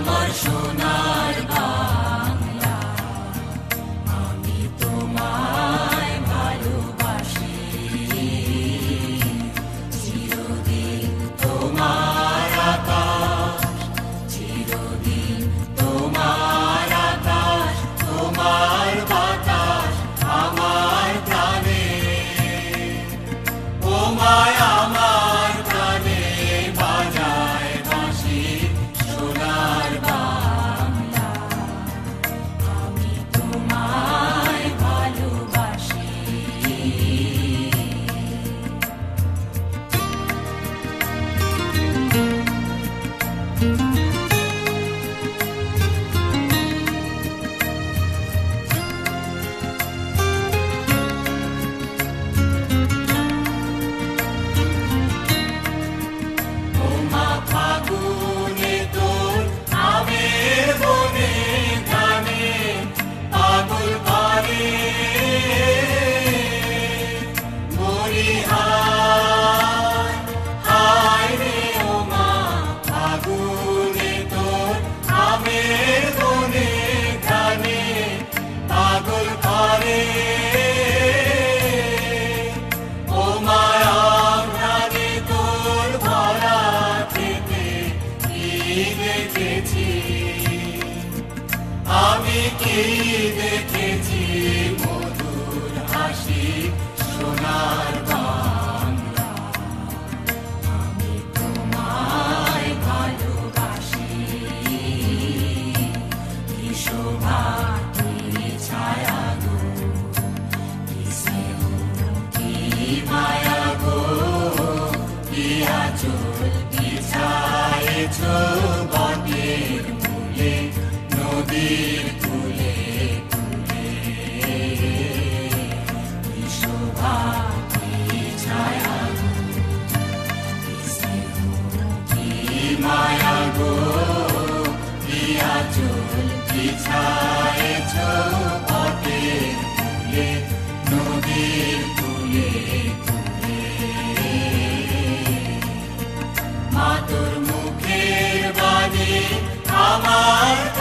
amor junal. দেখেছি মধুর হাসি সোনার বাংলা আমি তোমায় ভালোবাসি কি শোভা কি ছায়া গো কি স্নেহ কি মায়া গো কি আঁচল বিছায়েছ বটের মূলে নদীর আমার